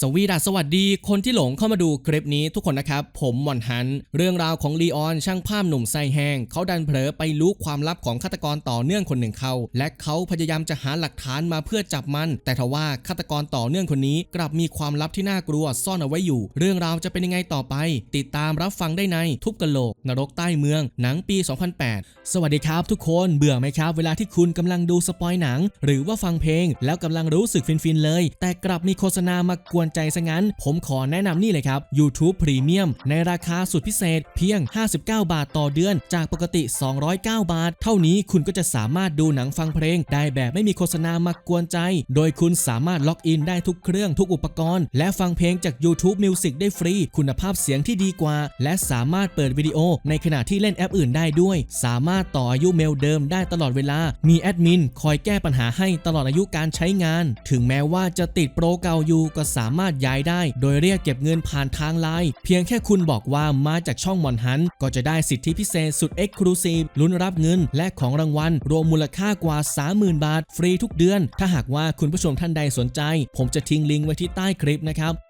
สวีดัสสวัสดีคนที่หลงเข้ามาดูคลิปนี้ทุกคนนะครับ ผมมอนฮัน เรื่องราวของลีออนช่างภาพหนุ่มไส้แห้ง เขาดันเผลอไปรู้ความลับของฆาตกรต่อเนื่องคนหนึ่งเขาและเขาพยายามจะหาหลักฐานมาเพื่อจับมัน แต่ทว่าฆาตกรต่อเนื่องคนนี้กลับมีความลับที่น่ากลัวซ่อนเอาไว้อยู่ เรื่องราวจะเป็นยังไงต่อไป ติดตามรับฟังได้ในทุบกะโหลก นรกใต้เมือง หนังปี 2008 สวัสดีครับ ทุกคนเบื่อไหมครับ เวลาที่คุณกำลังดูสปอยหนัง หรือว่าฟังเพลง แล้วกำลังรู้สึกฟินๆเลย แต่กลับมีโฆษณามากวนใจซะงั้น ผมขอแนะนำนี่เลยครับ YouTube Premium ในราคาสุดพิเศษเพียง 59 บาทต่อเดือน จากปกติ 209 บาท เท่านี้คุณก็จะสามารถดูหนังฟังเพลง ได้แบบไม่มีโฆษณามากวนใจ โดยคุณสามารถล็อกอินได้ทุกเครื่องทุกอุปกรณ์ และฟังเพลงจาก YouTube Music ได้ฟรี คุณภาพเสียงที่ดีกว่า และสามารถเปิดวิดีโอ ในขณะที่เล่นแอปอื่นได้ด้วย สามารถต่ออายุเมลเดิมได้ตลอดเวลา มีแอดมินคอยแก้ปัญหาให้ตลอดอายุการใช้งาน ถึงแม้ว่าจะติดโปรเก่าอยู่ก็สาามารถย้ายได้ โดยเรียกเก็บเงินผ่านทางไลน์เพียงแค่คุณบอกว่ามาจากช่องมอนฮันก็จะได้สิทธิพิเศษสุดเอ็กซ์คลูซีฟลุ้นรับเงิน และของรางวัลรวมมูลค่ากว่า 30,000 บาท ฟรีทุกเดือน ถ้าหากว่าคุณผู้ชมท่านใดสนใจ ผมจะทิ้งลิงก์ไว้ที่ใต้คลิปนะครับ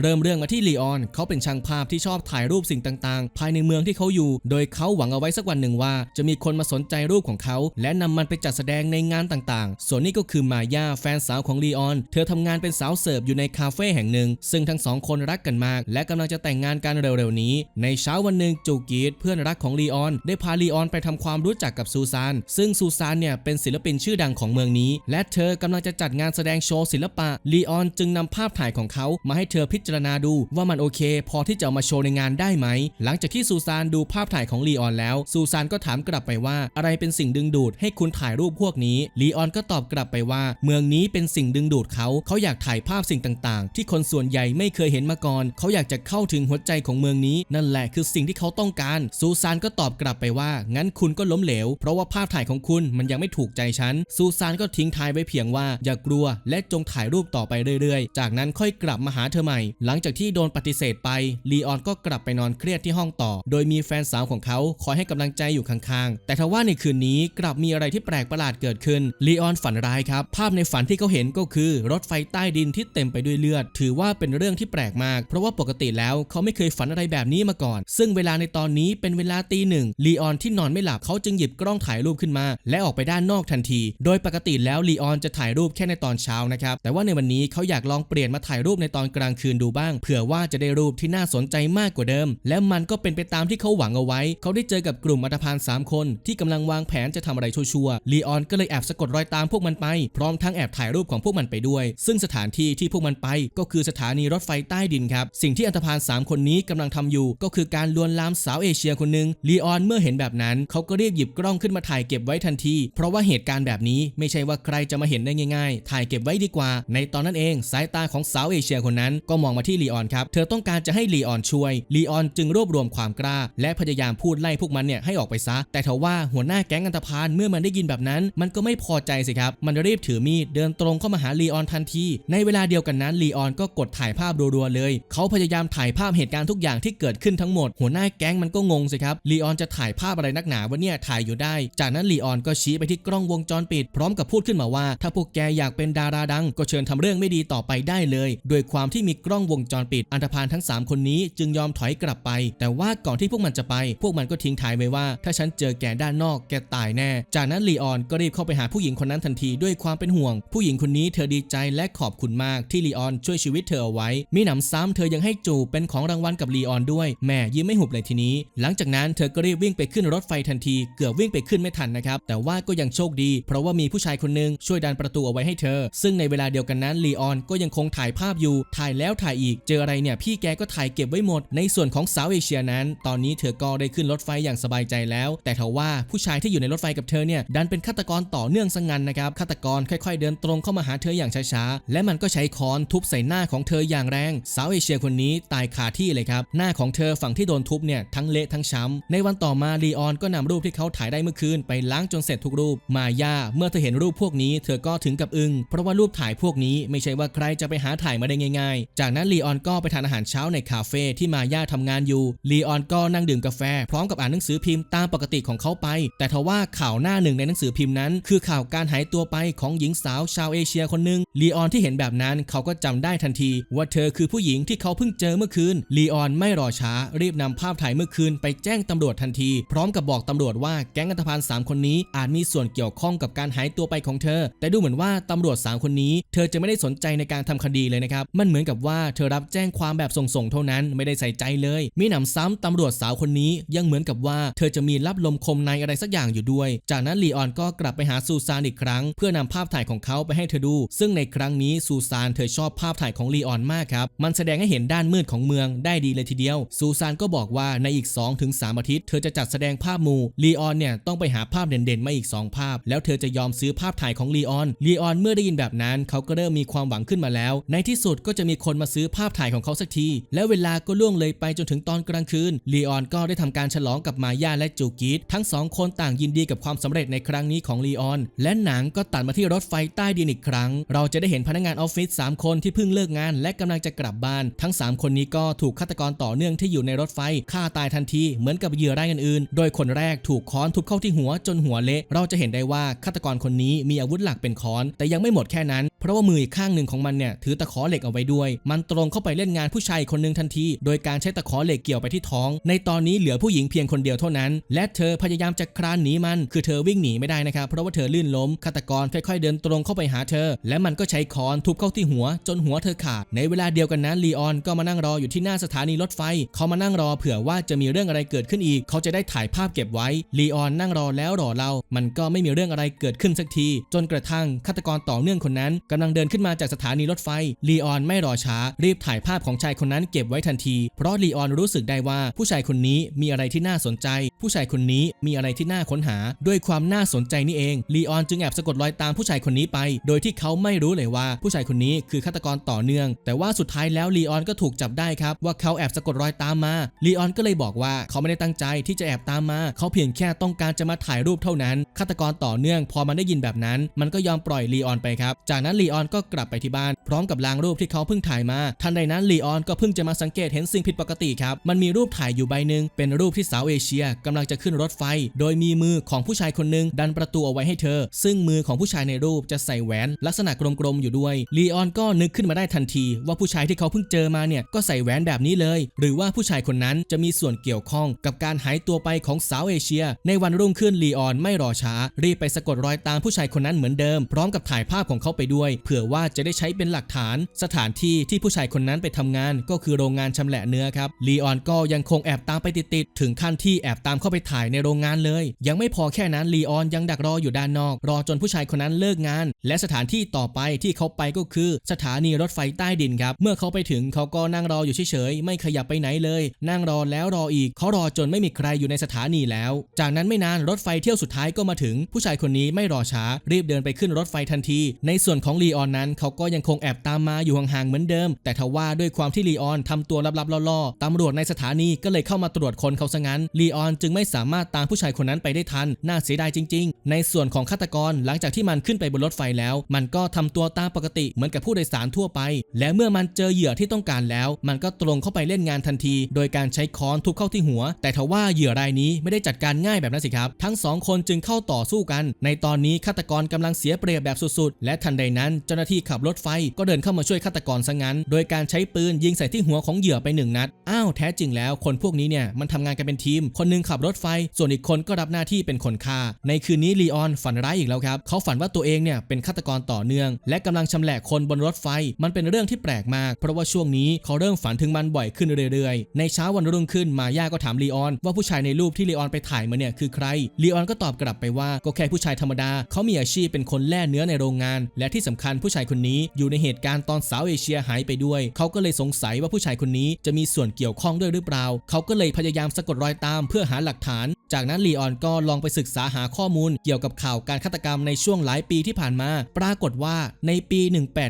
เริ่มเรื่องมาที่ลีออนเขาเป็นช่างภาพที่ชอบถ่ายรูปสิ่งต่างๆ ภายในเมืองที่เขาอยู่ โดยเขาหวังเอาไว้สักวันหนึ่งว่า จะมีคนมาสนใจรูปของเขา และนำมันไปจัดแสดงในงานต่างๆ ส่วนนี้ก็คือมาย่าแฟนสาวของลีออน เธอทำงานเป็นสาวเสิร์ฟอยู่ในคาเฟ่แห่งหนึ่ง ซึ่งทั้งสองคนรักกันมาก และกำลังจะแต่งงานกันเร็วๆนี้ ในเช้าวันหนึ่งจูกีดเพื่อนรักของลีออน ได้พาลีออนไปทำความรู้จักกับซูซานซึ่งซูซานเนี่ยเป็นศิลปินชื่อดังของเมืองนี้ และเธอกำลังจะจัดงานแสดงโชว์ศิลปะลีออนจึงนำภาพถ่ายของเขามาให้เธอพิจารณาดูว่ามันโอเค พอที่จะามาโชว์ในงานได้ไหม หลังจากที่ซูซานดูภาพถ่ายของลีออนแล้ว ซูซานก็ถามกลับไปว่า อะไรเป็นสิ่งดึงดูดให้คุณถ่ายรูปพวกนี้ ลีออนก็ตอบกลับไปว่า เมืองนี้เป็นสิ่งดึงดูดเขา เขาอยากถ่ายภาพสิ่งต่างๆ ที่คนส่วนใหญ่ไม่เคยเห็นมาก่อน เขาอยากจะเข้าถึงหัวใจของเมืองนี้ นั่นแหละคือสิ่งที่เขาต้องการ ซูซานก็ตอบกลับไปว่า งั้นคุณก็ล้มเหลว เพราะว่าภาพถ่ายของคุณมันยังไม่ถูกใจฉัน ซูซานก็ทิ้งท้ายไว้เพียงว่า อย่ากลัวและจงถ่ายรูปต่อไปเรื่อยๆ จากนั้นค่อยกลับมาหาเธอใหม่หลังจากที่โดนปฏิเสธไปลีออนก็กลับไปนอนเครียดที่ห้องต่อ โดยมีแฟนสาวของเขาคอยให้กำลังใจอยู่ข้างๆ แต่ทว่าในคืนนี้กลับมีอะไรที่แปลกประหลาดเกิดขึ้นลีออนฝันร้ายครับ ภาพในฝันที่เขาเห็นก็คือ รถไฟใต้ดินที่เต็มไปด้วยเลือด ถือว่าเป็นเรื่องที่แปลกมาก เพราะว่าปกติแล้วเขาไม่เคยฝันอะไรแบบนี้มาก่อน ซึ่งเวลาในตอนนี้เป็นเวลาตีหนึ่งลีออนที่นอนไม่หลับเขาจึงหยิบกล้องถ่ายรูปขึ้นมา และออกไปด้านนอกทันที โดยปกติแล้วลีออนจะถ่ายรูปแค่ในตอนเช้านะครับแต่ว่าในวันนี้เขาอยากลองเปลี่ยนมาถ่ายรูปในตอนกลางคืนดูบ้าง เผื่อว่าจะได้รูปที่น่าสนใจมากกว่าเดิม และมันก็เป็นไปตามที่เขาหวังเอาไว้ เขาได้เจอกับกลุ่มอัตภาน3 คนที่กำลังวางแผนจะทำอะไรชั่วๆลีออนก็เลยแอบสะกดรอยตามพวกมันไป พร้อมทั้งแอบถ่ายรูปของพวกมันไปด้วย ซึ่งสถานที่ที่พวกมันไปก็คือสถานีรถไฟใต้ดินครับ สิ่งที่อัตภาน3คนนี้กำลังทำอยู่ ก็คือการลวนลามสาวเอเชียคนหนึ่งลีออนเมื่อเห็นแบบนั้น เขาก็รีบหยิบกล้องขึ้นมาถ่ายเก็บไว้ทันที เพราะว่าเหตุการณ์แบบนี้ไม่ใช่ว่าใครจะมาเห็นได้ง่าย ๆ ถ่ายเก็บไว้ดีกว่า ในตอนนั้นเอง สายตาของสาวเอเชียคนนั้นก็มองมาที่ลีออนครับ เธอต้องการจะให้ลีออนช่วย ลีออนจึงรวบรวมความกล้า และพยายามพูดไล่พวกมันเนี่ยให้ออกไปซะ แต่ทว่าหัวหน้าแก๊งอันธพาลเมื่อมันได้ยินแบบนั้น มันก็ไม่พอใจสิครับ มันรีบถือมีดเดินตรงเข้ามาหาลีออนทันที ในเวลาเดียวกันนั้นลีออนก็กดถ่ายภาพรัวๆเลย เขาพยายามถ่ายภาพเหตุการณ์ทุกอย่างที่เกิดขึ้นทั้งหมด หัวหน้าแก๊งมันก็งงสิครับ ลีออนจะถ่ายภาพอะไรนักหนาวะเนี่ยถ่ายอยู่ได้ จากนั้นลีออนก็ชี้ไปที่กล้องวงจรปิด พร้อมกับพูดขึ้นมาว่า ถ้าพวกแกอยากเป็นดาราดัง ก็เชิญทำเรื่องไม่ดีต่อไปได้เลย โดยความที่มีกล้องวงจรปิด อันธพาลทั้ง 3 คนนี้จึงยอมถอยกลับไป แต่ว่าก่อนที่พวกมันจะไป พวกมันก็ทิ้งท้ายไว้ว่า ถ้าฉันเจอแกด้านนอกแกตายแน่ จากนั้นลีออนก็รีบเข้าไปหาผู้หญิงคนนั้นทันทีด้วยความเป็นห่วง ผู้หญิงคนนี้เธอดีใจและขอบคุณมากที่ลีออนช่วยชีวิตเธอเอาไว้ มีหนำซ้ำเธอยังให้จูบเป็นของรางวัลกับลีออนด้วย แม่ยิ้มไม่หุบเลยทีนี้ หลังจากนั้นเธอก็รีบวิ่งไปขึ้นรถไฟทันที เกือบวิ่งไปขึ้นไม่ทันนะครับ แต่ว่าก็ยังโชคดี เพราะว่ามีผู้ชายคนหนึงช่วยดันประตูเอาไว้ให้เธอ ซึ่งในเวลาเดียวกันนั้นลีออนก็ยังคงถ่ายภาพอยู่ ถ่ายแล้วถ่ายอีก เจออะไรเนี่ยพี่แกก็ถ่ายเก็บไว้หมด ในส่วนของสาวเอเชียนั้น ตอนนี้เธอก็ได้ขึ้นรถไฟอย่างสบายใจแล้ว แต่ทว่าผู้ชายที่อยู่ในรถไฟกับเธอเนี่ยดันเป็นฆาตกรต่อเนื่องซะงั้นนะครับฆาตกรค่อย ๆ เดินตรงเข้ามาหาเธออย่างช้าๆและมันก็ใช้ค้อนทุบใส่หน้าของเธออย่างแรงสาวเอเชียคนนี้ตายคาที่เลยครับหน้าของเธอฝั่งที่โดนทุบเนี่ยทั้งเละทั้งช้ำในวันต่อมาลีออนก็นำรูปที่เขาถ่ายได้เมื่อคืนไปล้างจนเสร็จทุกรูป มาย่าเมื่อเธอเห็นรูปพวกนี้ เธอก็ถึงกับอึง้งเพราะว่ารูปถ่ายพวกนี้ไม่ใช่ว่าใครจะไปหาถ่ายมาได้ง่าย ๆ จากนั้นนั้นลีออนก็ไปทานอาหารเช้าในคาเฟ่ที่มาย่าทำงานอยู่ลีออนก็นั่งดื่มกาแฟ พร้อมกับอ่านหนังสือพิมพ์ตามปกติของเขาไป แต่ทว่าข่าวหน้าหนึ่งในหนังสือพิมพ์นั้น คือข่าวการหายตัวไปของหญิงสาวชาวเอเชียคนหนึ่งลีออนที่เห็นแบบนั้นเขาก็จำได้ทันที ว่าเธอคือผู้หญิงที่เขาเพิ่งเจอเมื่อคืนลีออนไม่รอช้า รีบนำภาพถ่ายเมื่อคืนไปแจ้งตำรวจทันที พร้อมกับบอกตำรวจว่าแก๊งอันธพาลสามคนนี้อาจมีส่วนเกี่ยวข้องกับการหายตัวไปของเธอ แต่ดูเหมือนว่าตำรวจสามคนนี้ เธอจะไม่ได้สนใจในการทำคดีเลยนะครับมันเหมือนกับว่าเธอรับแจ้งความแบบส่งๆเท่านั้นไม่ได้ใส่ใจเลย มีหนำซ้ำตำรวจสาวคนนี้ยังเหมือนกับว่าเธอจะมีรับลมคมในอะไรสักอย่างอยู่ด้วย จากนั้นลีออนก็กลับไปหาซูซานอีกครั้ง เพื่อนำภาพถ่ายของเขาไปให้เธอดู ซึ่งในครั้งนี้ซูซานเธอชอบภาพถ่ายของลีออนมากครับ มันแสดงให้เห็นด้านมืดของเมืองได้ดีเลยทีเดียว ซูซานก็บอกว่าในอีก 2-3 อาทิตย์ เธอจะจัดแสดงภาพมูลีออนเนี่ยต้องไปหาภาพเด่นๆมาอีก 2 ภาพ แล้วเธอจะยอมซื้อภาพถ่ายของลีออนลีออนเมื่อได้ยินแบบนั้น เขาก็เริ่มมีความหวังขึ้นมาแล้ว ในที่สุดก็จะมีคนมาซื้อภาพถ่ายของเขาสักที แล้วเวลาก็ล่วงเลยไปจนถึงตอนกลางคืนลีออนก็ได้ทำการฉลองกับมาย่าและจูกิตทั้งสองคนต่างยินดีกับความสำเร็จในครั้งนี้ของลีออน และหนังก็ตัดมาที่รถไฟใต้ดินอีกครั้ง เราจะได้เห็นพนักงานออฟฟิศ3คนที่เพิ่งเลิกงาน และกำลังจะกลับบ้าน ทั้ง 3 คนนี้ก็ถูกฆาตกรต่อเนื่องที่อยู่ในรถไฟฆ่าตายทันทีเหมือนกับเหยื่อรายอื่นๆ โดยคนแรกถูกค้อนทุบเข้าที่หัวจนหัวเละ เราจะเห็นได้ว่าฆาตกรคนนี้มีอาวุธหลักเป็นค้อน แต่ยังไม่หมดแค่นั้น เพราะว่ามืออีกข้างหนึ่งของมันเนี่ยถือตะขอเหล็กเอาไว้ด้วย มันตรงเข้าไปเล่นงานผู้ชายคนหนึ่งทันที โดยการใช้ตะขอเหล็กเกี่ยวไปที่ท้อง ในตอนนี้เหลือผู้หญิงเพียงคนเดียวเท่านั้น และเธอพยายามจะคลานหนีมัน คือเธอวิ่งหนีไม่ได้นะครับ เพราะว่าเธอลื่นล้มฆาตกรค่อยๆเดินตรงเข้าไปหาเธอ และมันก็ใช้ค้อนทุบเข้าที่หัว จนหัวเธอขาด ในเวลาเดียวกันนั้นลีออนก็มานั่งรออยู่ที่หน้าสถานีรถไฟ เขามานั่งรอเผื่อว่าจะมีเรื่องอะไรเกิดขึ้นอีก เขาจะได้ถ่ายภาพเก็บไว้ ลีออนนั่งรอแล้วรอเล่ามันก็ไม่มีเรื่องอะไรเกิดขึ้นสักที จนกระทั่งฆาตกรต่อเนื่องคนนั้นกำลังเดินขึ้นมาจากสถานีรถไฟ ลีออนไม่รอช้ารีบถ่ายภาพของชายคนนั้นเก็บไว้ทันที เพราะลีออนรู้สึกได้ว่าผู้ชายคนนี้มีอะไรที่น่าสนใจ ผู้ชายคนนี้มีอะไรที่น่าค้นหา ด้วยความน่าสนใจนี่เองลีออนจึงแอบสะกดรอยตามผู้ชายคนนี้ไป โดยที่เขาไม่รู้เลยว่าผู้ชายคนนี้คือฆาตกรต่อเนื่อง แต่ว่าสุดท้ายแล้วลีออนก็ถูกจับได้ครับว่าเขาแอบสะกดรอยตามมาลีออนก็เลยบอกว่าเขาไม่ได้ตั้งใจที่จะแอบตามมา เขาเพียงแค่ต้องการจะมาถ่ายรูปเท่านั้นฆาตกรต่อเนื่อง พอมันได้ยินแบบนั้น มันก็ยอมปล่อยลีออนไปครับ จากนั้นลีออนก็กลับไปที่บ้าน พร้อมกับล้างรูปที่เขาเพิ่งถ่ายมาทันใดนั้นลีออนก็เพิ่งจะมาสังเกตเห็นสิ่งผิดปกติครับ มันมีรูปถ่ายอยู่ใบหนึ่งเป็นรูปที่สาวเอเชียกำลังจะขึ้นรถไฟ โดยมีมือของผู้ชายคนหนึ่งดันประตูเอาไว้ให้เธอ ซึ่งมือของผู้ชายในรูปจะใส่แหวน ลักษณะกลมๆอยู่ด้วยลีออนก็นึกขึ้นมาได้ทันที ว่าผู้ชายที่เขาเพิ่งเจอมาเนี่ยก็ใส่แหวนแบบนี้เลย หรือว่าผู้ชายคนนั้นจะมีส่วนเกี่ยวข้องกับการหายตัวไปของสาวเอเชีย ในวันรุ่งขึ้นลีออนไม่รอช้า รีบไปสะกดรอยตามผู้ชายคนนั้นเหมือนเดิม พร้อมกับถ่ายภาพของเขาไปด้วย เผื่อว่าจะได้ใช้เป็นหลักฐานสถานที่ที่ผู้ชายคนนั้นไปทำงานก็คือโรงงานชำแหละเนื้อครับลีออนก็ยังคงแอบตามไปติดๆถึงขั้นที่แอบตามเข้าไปถ่ายในโรงงานเลย ยังไม่พอแค่นั้นลีออนยังดักรออยู่ด้านนอก รอจนผู้ชายคนนั้นเลิกงาน และสถานที่ต่อไปที่เขาไปก็คือ สถานีรถไฟใต้ดินครับ เมื่อเขาไปถึงเขาก็นั่งรออยู่เฉยๆไม่ขยับไปไหนเลย นั่งรอแล้วรออีกเขารอจนไม่มีใครอยู่ในสถานีแล้ว จากนั้นไม่นานรถไฟเที่ยวสุดท้ายก็มาถึง ผู้ชายคนนี้ไม่รอช้า รีบเดินไปขึ้นรถไฟทันที ในส่วนของลีออนนั้นเขาก็ยังคงแอบตามมาอยู่ห่างๆเหมือนเดิมแต่ทว่าด้วยความที่ลีออนทำตัวลับๆล่อๆตำรวจในสถานีก็เลยเข้ามาตรวจคนเขาซะงั้นลีออนจึงไม่สามารถตามผู้ชายคนนั้นไปได้ทัน น่าเสียดายจริง ๆ ในส่วนของฆาตกรหลังจากที่มันขึ้นไปบนรถไฟแล้ว มันก็ทำตัวตามปกติเหมือนกับผู้โดยสารทั่วไป และเมื่อมันเจอเหยื่อที่ต้องการแล้ว มันก็ตรงเข้าไปเล่นงานทันที โดยการใช้ค้อนทุบเข้าที่หัว แต่ทว่าเหยื่อรายนี้ไม่ได้จัดการง่ายแบบนั้นสิครับ ทั้งสองคนจึงเข้าต่อสู้กัน ในตอนนี้ฆาตกรกำลังเสียเปรียบแบบสุดๆ และทันใดนั้นเจ้าหน้าที่ขับรถไฟก็เดินเข้ามาช่วยฆาตกรซะงั้นโดยการใช้ปืนยิงใส่ที่หัวของเหยื่อไปหนึ่งนัด อ้าวแท้จริงแล้วคนพวกนี้เนี่ยมันทำงานกันเป็นทีม คนหนึงขับรถไฟ ส่วนอีกคนก็รับหน้าที่เป็นคนฆ่า ในคืนนี้ลีออนฝันร้ายอีกแล้วครับ เขาฝันว่าตัวเองเนี่ยเป็นฆาตกรต่อเนื่อง และกำลังชำแหละคนบนรถไฟ มันเป็นเรื่องที่แปลกมาก เพราะว่าช่วงนี้เขาเริ่มฝันถึงมันบ่อยขึ้นเรื่อยๆ ในเช้าวันรุ่งขึ้นมาย่าก็ถามลีออน ว่าผู้ชายในรูปที่ลีออนไปถ่ายมาเนี่ยคือใคร ลีออนก็ตอบกลับไปว่าก็แค่ผู้ชายธรรมดา เขามีอาชีพเป็นคนแล่เนื้อในโรงงาน และที่สำคัญผู้ชายคนนี้อยู่ในเหตุการณ์ตอนสาวเอเชียหายไปด้วย เขาก็เลยสงสัยว่าผู้ชายคนนี้จะมีส่วนเกี่ยวข้องด้วยหรือเปล่า เขาก็เลยพยายามสะกดรอยตามเพื่อหาหลักฐาน จากนั้นลีออนก็ลองไปศึกษาหาข้อมูล เกี่ยวกับข่าวการฆาตกรรมในช่วงหลายปีที่ผ่านมา ปรากฏว่าในปี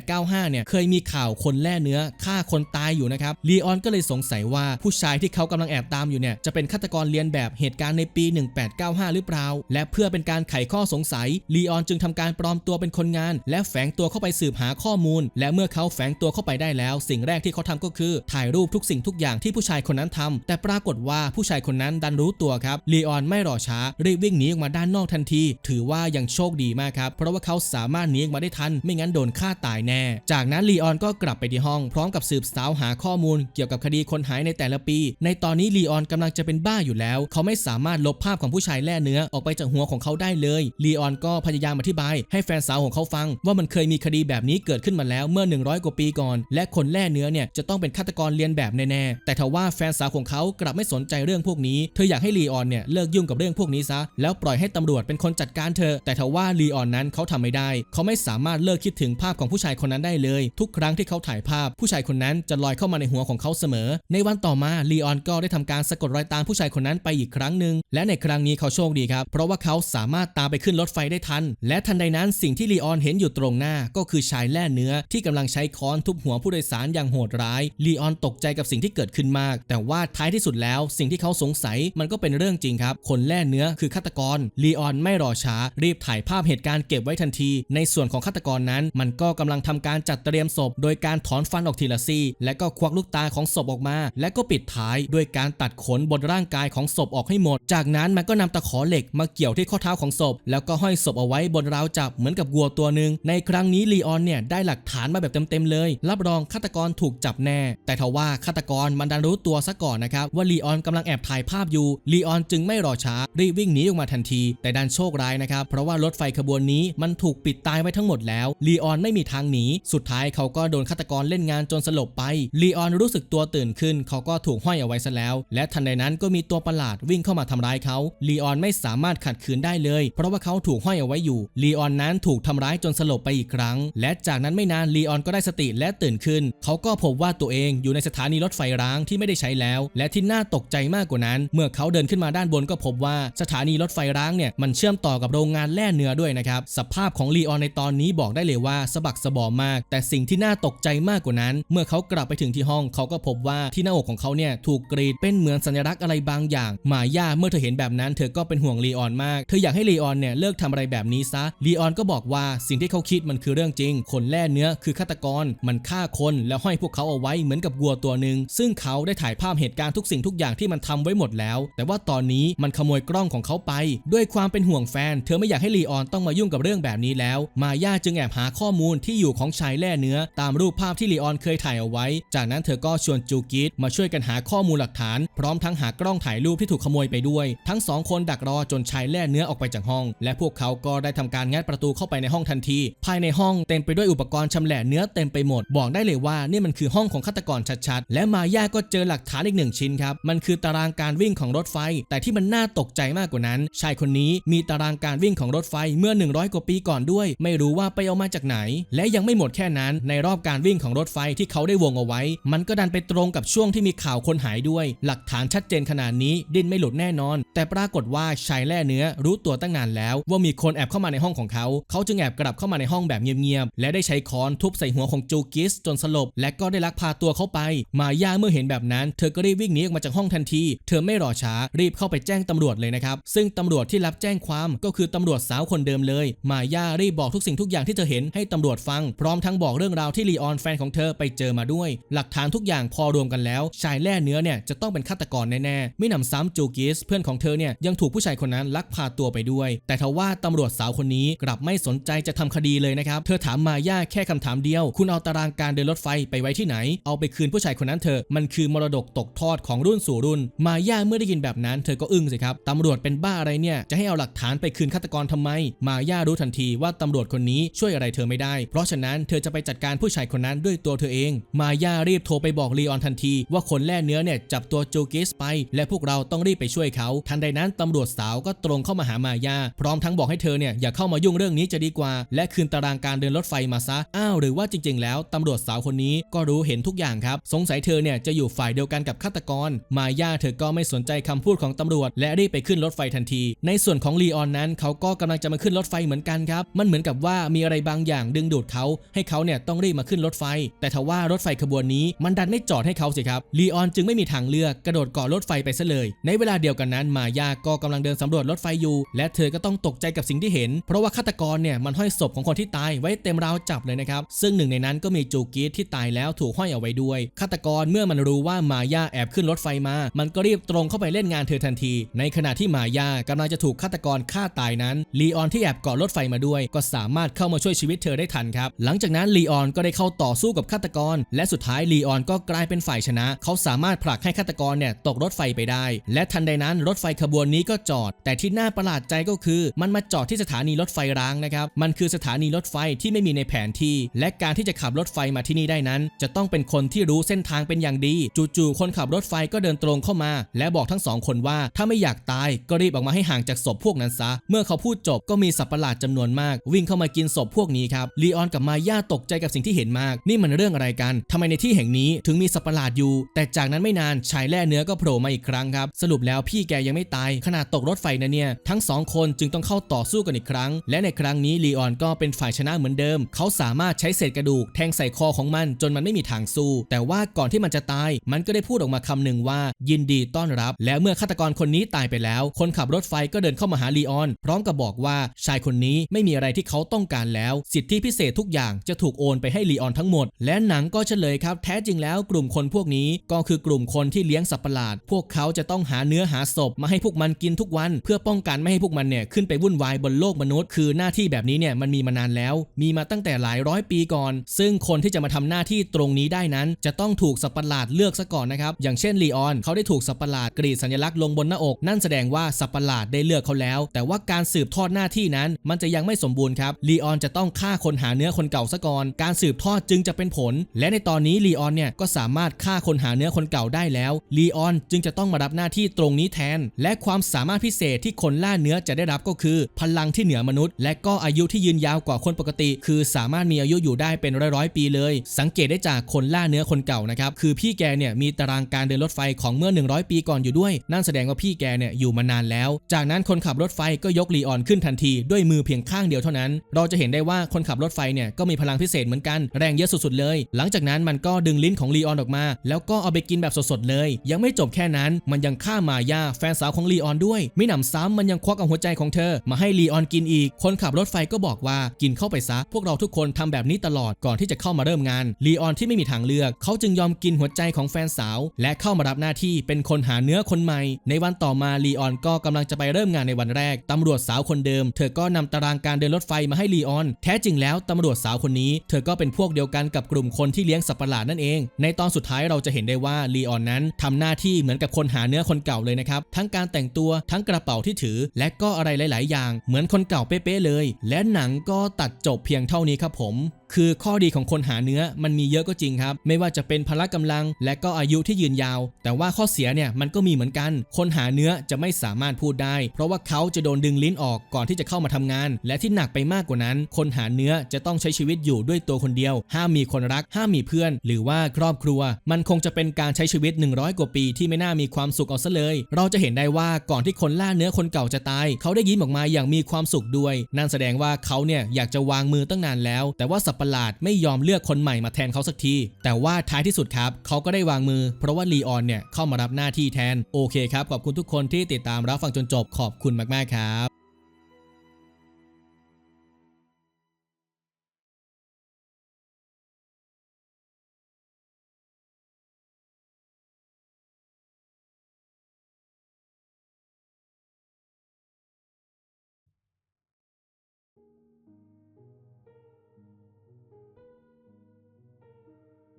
1895 เนี่ยเคยมีข่าวคนแล่เนื้อฆ่าคนตายอยู่นะครับลีออนก็เลยสงสัยว่าผู้ชายที่เขากำลังแอบตามอยู่เนี่ยจะเป็นฆาตกรเลียนแบบเหตุการณ์ในปี 1895 หรือเปล่า และเพื่อเป็นการไขข้อสงสัยลีออนจึงทำการปลอมตัวเป็นคนงาน และแฝงตัวเข้าไปสืบหาข้อมูล และเมื่อเขาแฝงตัวเข้าไปได้แล้ว สิ่งแรกที่เขาทำก็คือถ่ายรูปทุกสิ่งทุกอย่างที่ผู้ชายคนนั้นทำแต่ปรากฏว่าผู้ชายคนนั้นดันรู้ตัวครับลีออนไม่รอช้ารีบวิ่งหนีออกมาด้านนอกทันที ถือว่ายังโชคดีมากครับ เพราะว่าเขาสามารถหนีออกมาได้ทัน ไม่งั้นโดนฆ่าตายแน่ จากนั้นลีออนก็กลับไปที่ห้อง พร้อมกับสืบสาวหาข้อมูล เกี่ยวกับคดีคนหายในแต่ละปี ในตอนนี้ลีออนกำลังจะเป็นบ้าอยู่แล้ว เขาไม่สามารถลบภาพของผู้ชายแล่เนื้อออกไปจากหัวของเขาได้เลยลีออนก็พยายามอธิบาย ให้แฟนสาวของเขาฟัง ว่ามันเคยมีคดีแบบนี้เกิดขึ้นมาแล้วเมื่อ 100 กว่าปีก่อน และคนแล่เนื้อเนี่ยจะต้องเป็นฆาตกรเลียนแบบแน่ๆแต่ทว่าแฟนสาวของเขากลับไม่สนใจเรื่องพวกนี้ เธออยากให้ลีออนเนี่ยเลิกยุ่งกับเรื่องพวกนี้ซะ แล้วปล่อยให้ตำรวจเป็นคนจัดการเธอ แต่ทว่าลีออนนั้นเขาทำไม่ได้ เขาไม่สามารถเลิกคิดถึงภาพของผู้ชายคนนั้นได้เลย ทุกครั้งที่เขาถ่ายภาพ ผู้ชายคนนั้นจะลอยเข้ามาในหัวของเขาเสมอ ในวันต่อมาลีออนก็ได้ทำการสะกดรอยตามผู้ชายคนนั้นไปอีกครั้งหนึ่งและในครั้งนี้เขาโชคดีครับ เพราะว่าเขาสามารถตามไปขึ้นรถไฟได้ทัน และทันใดนั้นสิ่งที่ลีออนเห็นอยู่ตรงหน้าก็คือชายแล่เนื้อที่กำลังใช้ค้อนทุบหัวผู้โดยสารอย่างโหดร้ายลีออนตกใจกับสิ่งที่เกิดขึ้นมาก แต่ว่าท้ายที่สุดแล้ว สิ่งที่เขาสงสัยมันก็เป็นเรื่องจริงครับ คนแล่เนื้อคือฆาตกรลีออนไม่รอช้า รีบถ่ายภาพเหตุการณ์เก็บไว้ทันที ในส่วนของฆาตกรนั้น มันก็กำลังทำการจัดเตรียมศพ โดยการถอนฟันออกทีละซี่และก็ควักลูกตาของศพออกมา และก็ปิดท้ายด้วยการตัดขนบนร่างกายของศพออกให้หมด จากนั้นมันก็นำตะขอเหล็กมาเกี่ยวที่ข้อเท้าของศพ แล้วก็ห้อยศพเอาไว้บนราวจับเหมือนกับวัวตัวหนึ่งในครั้งนี้ลีออนเนี่ยได้หลักฐานมาแบบเต็มๆเลย รับรองฆาตกรถูกจับแน่ แต่ทว่าฆาตกรมันดันรู้ตัวซะก่อนนะครับว่าลีออนกำลังแอบถ่ายภาพอยู่ลีออนจึงไม่รอช้ารีบวิ่งหนีออกมาทันที แต่ดันโชคร้ายนะครับเพราะว่ารถไฟขบวนนี้มันถูกปิดตายไว้ทั้งหมดแล้วลีออนไม่มีทางหนีสุดท้ายเขาก็โดนฆาตกรเล่นงานจนสลบไปลีออนรู้สึกตัวตื่นขึ้น เขาก็ถูกห้อยเอาไว้ซะแล้ว และทันใดนั้นก็มีตัวประหลาดวิ่งเข้ามาทำร้ายเขาลีออนไม่สามารถขัดขืนได้เลย เพราะว่าเขาถูกห้อยเอาไว้อยู่ลีออนนั้นถูกทำร้ายจนสลบไปอีกครั้ง และจากนั้นไม่นานลีออนก็ได้สติและตื่นขึ้นเขาก็พบว่าตัวเองอยู่ในสถานีรถไฟร้างที่ไม่ได้ใช้แล้ว และที่น่าตกใจมากกว่านั้น เมื่อเขาเดินขึ้นมาด้านบนก็พบว่าสถานีรถไฟร้างเนี่ยมันเชื่อมต่อกับโรงงานแล่เนื้อด้วยนะครับสภาพของลีออนในตอนนี้บอกได้เลยว่าสะบักสะบอมมาก แต่สิ่งที่น่าตกใจมากกว่านั้น เมื่อเขากลับไปถึงที่ห้องเขาก็พบว่าที่หน้าอกของเขาเนี่ยถูกกรีดเป็นเหมือนสัญลักษณ์อะไรบางอย่างหมาย่าเมื่อเธอเห็นแบบนั้น เธอก็เป็นห่วงลีออนมาก เธออยากให้ลีออนเนี่ยเลิกทำอะไรแบบนี้ซะลีออนก็บอกว่าสิ่งที่เขาคิดมันคือเรื่องจริง คนแล่เนื้อคือฆาตกรมันฆ่าคนแล้วห้อยพวกเขาเอาไว้เหมือนกับวัวตัวหนึ่งซึ่งเขาได้ถ่ายภาพเหตุการณ์ทุกสิ่งทุกอย่างที่มันทำไว้หมดแล้ว แต่ว่าตอนนี้มันขโมยกล้องของเขาไป ด้วยความเป็นห่วงแฟน เธอไม่อยากให้ลีออนต้องมายุ่งกับเรื่องแบบนี้แล้ว มาย่าจึงแอบหาข้อมูลที่อยู่ของชายแล่เนื้อ ตามรูปภาพที่ลีออนเคยถ่ายเอาไว้ จากนั้นเธอก็ชวนจูกิตมาช่วยกันหาข้อมูลหลักฐาน พร้อมทั้งหากล้องถ่ายรูปที่ถูกขโมยไปด้วย ทั้งสองคนดักรอจนชายแล่เนื้อออกไปจากห้อง และพวกเขาก็ได้ทำการงัดประตูเข้าไปในห้องทันที ภายในห้องเต็มไปด้วยอุปกรณ์ชำแหละเนื้อเต็มไปหมดบอกได้เลยว่านี่มันคือห้องของฆาตกรชัดๆ และมาย่าก็เจอหลักฐานอีกหนึ่งชิ้นครับ มันคือตารางการวิ่งของรถไฟ แต่ที่มันน่าตกใจมากกว่านั้น ชายคนนี้มีตารางการวิ่งของรถไฟเมื่อ 100 กว่าปีก่อนด้วย ไม่รู้ว่าไปเอามาจากไหน และยังไม่หมดแค่นั้นในรอบการวิ่งของรถไฟที่เขาได้วงเอาไว้ มันก็ดันไปตรงกับช่วงที่มีข่าวคนหายด้วย หลักฐานชัดเจนขนาดนี้ดิ้นไม่หลุดแน่นอน แต่ปรากฏว่าชายแล่เนื้อรู้ตัวตั้งนานแล้ว ว่ามีคนแอบเข้ามาในห้องของเขา เขาจึงแอบกลับเข้ามาในห้องแบบเงียบๆและได้ใช้ค้อนทุบใส่หัวของจูกิสจนสลบ และก็ได้ลักพาตัวเขาไป มาย่าเมื่อเห็นแบบนั้น เธอก็รีบวิ่งหนีออกมาจากห้องทันที เธอไม่รอช้ารีบเข้าไปแจ้งตำรวจเลยนะครับ ซึ่งตำรวจที่รับแจ้งความก็คือตำรวจสาวคนเดิมเลย มาย่ารีบบอกทุกสิ่งทุกอย่างที่เธอเห็นให้ตำรวจฟัง พร้อมทั้งบอกเรื่องราวที่ลีออนแฟนของเธอไปเจอมาด้วย หลักฐานทุกอย่างพอรวมกันแล้ว ชายแล่เนื้อเนี่ยจะต้องเป็นฆาตกรแน่ๆไม่นำซ้ำจูกิสเพื่อนของเธอเนี่ยยังถูกผู้ชายคนนั้นลักพาตัวไปด้วย แต่ทว่าตำรวจสาวคนนี้กลับไม่สนใจจะทำคดีเลยนะครับเธอถามมาย่าแค่คำถามเดียว คุณเอาตารางการเดินรถไฟไปไว้ที่ไหน เอาไปคืนผู้ชายคนนั้นเถอมันคือมรดกตกทอดของรุ่นสู่รุ่น มาย่าเมื่อได้ยินแบบนั้นเธอก็อึ้งสิครับตำรวจเป็นบ้าอะไรเนี่ย จะให้เอาหลักฐานไปคืนฆาตกรทำไม มาย่ารู้ทันทีว่าตำรวจคนนี้ช่วยอะไรเธอไม่ได้ เพราะฉะนั้นเธอจะไปจัดการผู้ชายคนนั้นด้วยตัวเธอเอง มาย่ารีบโทรไปบอกลีออนทันที ว่าคนแล่เนื้อเนี่ยจับตัวจูกิสไป และพวกเราต้องรีบไปช่วยเขา ทันใดนั้นตำรวจสาวก็ตรงเข้ามาหามาย่าพร้อมทั้งบอกให้เธอเนี่ยอย่าเข้ามายุ่งเรื่องนี้จะดีกว่า และคืนตารางการเดินรถไฟมาซะอ้าวหรือว่าจริง ๆ แล้วตำรวจสาวคนนี้ก็รู้เห็นทุกอย่างครับ สงสัยเธอเนี่ยจะอยู่ฝ่ายเดียวกันกับฆาตกร มาย่าเธอก็ไม่สนใจคำพูดของตำรวจ และรีบไปขึ้นรถไฟทันที ในส่วนของลีออนนั้นเขาก็กำลังจะมาขึ้นรถไฟเหมือนกันครับมันเหมือนกับว่ามีอะไรบางอย่างดึงดูดเขา ให้เขาเนี่ยต้องรีบมาขึ้นรถไฟ แต่ทว่ารถไฟขบวนนี้มันดันไม่จอดให้เขาสิครับลีออนจึงไม่มีทางเลือกกระโดดเกาะรถไฟไปซะเลย ในเวลาเดียวกันนั้น มาย่าก็กำลังเดินสำรวจรถไฟอยู่ และเธอก็ต้องตกใจกับสิ่งที่เห็น เพราะว่าฆาตกรเนี่ยมันห้อยศพของคนที่ตายไว้เต็มราวจับเลยนะครับซึ่งหนึ่งในนั้นก็มีจูกิีทที่ตายแล้วถูกห้อยเอาไว้ด้วยฆาตกรเมื่อมันรู้ว่ามาย่าแอบขึ้นรถไฟมา มันก็รีบตรงเข้าไปเล่นงานเธอทันที ในขณะที่มาย่ากำลังจะถูกฆาตกรฆ่าตายนั้นลีออนที่แอบเกาะรถไฟมาด้วย ก็สามารถเข้ามาช่วยชีวิตเธอได้ทันครับ หลังจากนั้นลีออนก็ได้เข้าต่อสู้กับฆาตกร และสุดท้ายลีออนก็กลายเป็นฝ่ายชนะ เขาสามารถผลักให้ฆาตกรเนี่ยตกรถไฟไปได้ และทันใดนั้นรถไฟขบวนนี้ก็จอด แต่ที่น่าประหลาดใจก็คือ มันมาจอดที่สถานีรถไฟร้างนะครับ มันคือสถานีรถไฟที่ไม่มีในแผนที่ และการที่จะขับรถไฟมาที่นี่ได้นั้น จะต้องเป็นคนที่รู้เส้นทางเป็นอย่างดี จู่ๆคนขับรถไฟก็เดินตรงเข้ามา และบอกทั้งสองคนว่าถ้าไม่อยากตายก็รีบออกมาให้ห่างจากศพพวกนั้นซะ เมื่อเขาพูดจบก็มีสัตว์ประหลาดจำนวนมาก วิ่งเข้ามากินศพพวกนี้ครับลีออนกับมาย่าตกใจกับสิ่งที่เห็นมาก นี่มันเรื่องอะไรกันทำไมในที่แห่งนี้ถึงมีสัตว์ประหลาดอยู่ แต่จากนั้นไม่นานชายแล่เนื้อก็โผล่มาอีกครั้งครับสรุปแล้วพี่แกยังไม่ตายขนาดตกรถไฟนะเนี่ยทั้งสองคนจึงต้องเข้าต่อสู้กันอีกครั้ง และในครั้งนี้ลีออนก็เป็นฝ่ายชนะเหมือนเดิม เขาสามารถใช้เศษกระดูกแทงใส่คอของมันจนมันไม่มีทางสู้ แต่ว่าก่อนที่มันจะตาย มันก็ได้พูดออกมาคำหนึ่งว่า ยินดีต้อนรับ และเมื่อฆาตกรคนนี้ตายไปแล้ว คนขับรถไฟก็เดินเข้ามาหาลีออน พร้อมกับบอกว่าชายคนนี้ไม่มีอะไรที่เขาต้องการแล้ว สิทธิพิเศษทุกอย่างจะถูกโอนไปให้ลีออนทั้งหมด และหนังก็เฉลยครับ แท้จริงแล้วกลุ่มคนพวกนี้ก็คือกลุ่มคนที่เลี้ยงสัตว์ประหลาด พวกเขาจะต้องหาเนื้อหาศพมาให้พวกมันกินทุกวัน เพื่อป้องกันไม่ให้พวกมันเนี่ยขึ้นไปวุ่นวายบนโลกมนุษย์ คือหน้าที่แบบนี้เนี่ยมันมีมานานแล้ว มีมาตั้งแต่หลายร้อยปีก่อน ซึ่งคนที่จะมาทำหน้าที่ตรงนี้ได้นั้น จะต้องถูกสัตว์ประหลาดเลือกซะก่อนนะครับ อย่างเช่นลีออนเขาได้ถูกสัตว์ประหลาดกรีดสัญลักษณ์ลงบนหน้าอก นั่นแสดงว่าสัตว์ประหลาดได้เลือกเขาแล้ว แต่ว่าการสืบทอดหน้าที่นั้น มันจะยังไม่สมบูรณ์ครับลีออนจะต้องฆ่าคนหาเนื้อคนเก่าซะก่อน การสืบทอดจึงจะเป็นผล และในตอนนี้ลีออนเนี่ยก็สามารถฆ่าคนหาเนื้อคนเก่าได้แล้วลีออนจึงจะต้องมารับหน้าที่ตรงนี้แทน และความสามารถพิเศษที่คนล่าเนื้อจะได้รับก็คือ พลังที่เหนือมนุษย์ และก็อายุที่ยืนยาวกว่าคนปกติ คือสามารถมีอายุอยู่ได้เป็นร้อยๆปีเลยสังเกตได้จากคนล่าเนื้อคนเก่านะครับคือพี่แกเนี่ยมีตารางการเดินรถไฟของเมื่อ 100 ปีก่อนอยู่ด้วย นั่นแสดงว่าพี่แกเนี่ยอยู่มานานแล้ว จากนั้นคนขับรถไฟก็ยกลีออนขึ้นทันทีด้วยมือเพียงข้างเดียวเท่านั้น เราจะเห็นได้ว่าคนขับรถไฟเนี่ยก็มีพลังพิเศษเหมือนกันแรงเยอะสุดๆเลย หลังจากนั้นมันก็ดึงลิ้นของลีออนออกมา แล้วก็เอาไปกินแบบสดๆเลย ยังไม่จบแค่นั้นมันยังฆ่ามายาแฟนสาวของลีออนด้วยไม่หนำซ้ำมันยังควักเอาหัวใจของเธอ มาให้ลีออนกินอีก คนขับรถไฟก็บอกว่ากินเข้าไปซะพวกเราทุกคนทำแบบนี้ตลอดก่อนที่จะเข้ามาเริ่มงานลีออนที่ไม่มีทางเลือก เขาจึงยอมกินหัวใจของแฟนสาว และเข้ามารับหน้าที่เป็นคนหาเนื้อคนใหม่ ในวันต่อมาลีออนก็กำลังจะไปเริ่มงานในวันแรกตำรวจสาวคนเดิม เธอก็นำตารางการเดินรถไฟมาให้ลีออน แท้จริงแล้วตำรวจสาวคนนี้ เธอก็เป็นพวกเดียวกันกับกลุ่มคนที่เลี้ยงสัตว์ประหลาดนั่นเอง ในตอนสุดท้ายเราจะเห็นได้ว่าลีออนนั้นทำหน้าที่เหมือนกับคนหาเนื้อคนเก่าเลยนะครับทั้งการแต่งตัวทั้งกระเป๋าที่ถือ และก็อะไรหลาย ๆ อย่าง เหมือนคนเก่าเป๊ะๆเลย และหนังก็ตัดจบเพียงเท่านี้ครับผม คือข้อดีของคนหาเนื้อมันมีเยอะก็จริงครับ ไม่ว่าจะเป็นพละกำลัง และก็อายุที่ยืนยาว แต่ว่าข้อเสียเนี่ยมันก็มีเหมือนกัน คนหาเนื้อจะไม่สามารถพูดได้ เพราะว่าเขาจะโดนดึงลิ้นออกก่อนที่จะเข้ามาทำงาน และที่หนักไปมากกว่านั้น คนหาเนื้อจะต้องใช้ชีวิตอยู่ด้วยตัวคนเดียว ห้ามมีคนรัก ห้ามมีเพื่อน หรือว่าครอบครัว มันคงจะเป็นการใช้ชีวิต 100 กว่าปีที่ไม่น่ามีความสุขเอาซะเลย เราจะเห็นได้ว่าก่อนที่คนล่าเนื้อคนเก่าจะตาย เขาได้ยิ้มออกมาอย่างมีความสุขด้วย นั่นแสดงว่าเขาเนี่ยอยากจะวางมือตั้งนานแล้ว แต่ว่าสัตว์ประหลาดไม่ยอมเลือกคนใหม่มาแทนเขาสักที แต่ว่าท้ายที่สุดครับเขาก็ได้วางมือ เพราะว่าลีออนเนี่ยเข้ามารับหน้าที่แทน โอเคครับ ขอบคุณทุกคนที่ติดตามรับฟังจนจบขอบคุณมากๆครับ